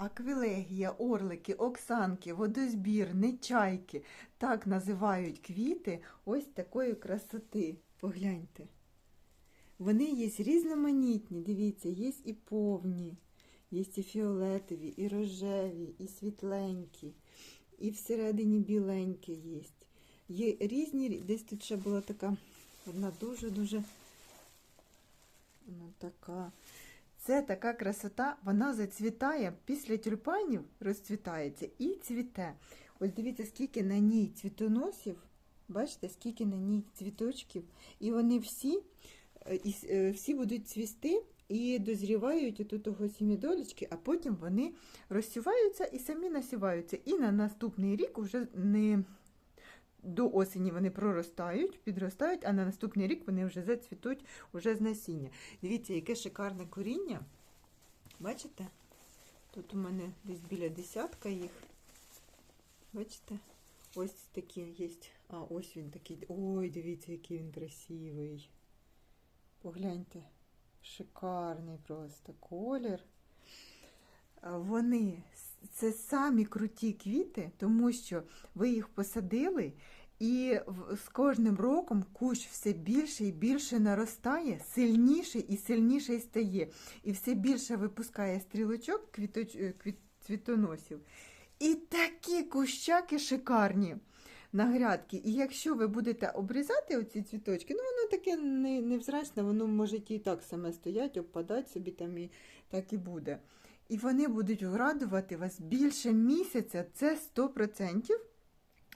Аквілегія, орлики, оксанки, водозбір, нечайки. Так називають квіти ось такої красоти. Погляньте. Вони є різноманітні, дивіться, є і повні, є і фіолетові, і рожеві, і світленькі, і всередині біленькі є. Є різні, десь тут ще була така, одна дуже-дуже вона така. Це така красота, вона зацвітає після тюльпанів, розцвітається і цвіте. Ось дивіться, скільки на ній цвітоносів, бачите, скільки на ній цвіточків, і вони всі, е, е, всі будуть цвісти і дозрівають отут того сімідолічки, а потім вони розсіваються і самі насіваються. І на наступний рік вже не до осені вони проростають, підростають, а на наступний рік вони вже зацвітуть уже з насіння. Дивіться, яке шикарне коріння. Бачите? Тут у мене десь біля десятка їх. Бачите? Ось такі є. А, ось він такий. Ой, дивіться, який він красивий. Погляньте. Шикарний просто колір. Вони це самі круті квіти, тому що ви їх посадили, і з кожним роком кущ все більше і більше наростає, сильніший і сильніший стає. І все більше випускає стрілочок квіточ... е, квіт... цвітоносів. І такі кущаки шикарні на грядки. І якщо ви будете обрізати оці цвіточки, ну воно таке невзрачне, воно може і так саме стоять, обпадати собі там і так і буде. І вони будуть вградувати вас більше місяця, це 100%.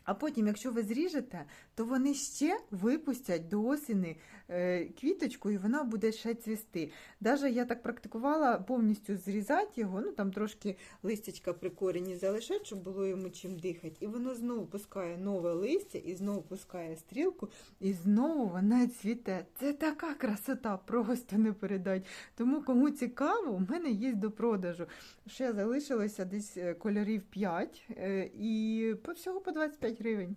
А потім, якщо ви зріжете, то вони ще випустять до осені е, квіточку, і вона буде ще цвісти. Даже я так практикувала повністю зрізати його, ну там трошки листячка при корені залишати, щоб було йому чим дихати. І воно знову пускає нове листя, і знову пускає стрілку, і знову вона цвіте. Це така красота, просто не передать. Тому кому цікаво, у мене є до продажу. Ще залишилося десь е, кольорів 5 і по всього по 25 гривень.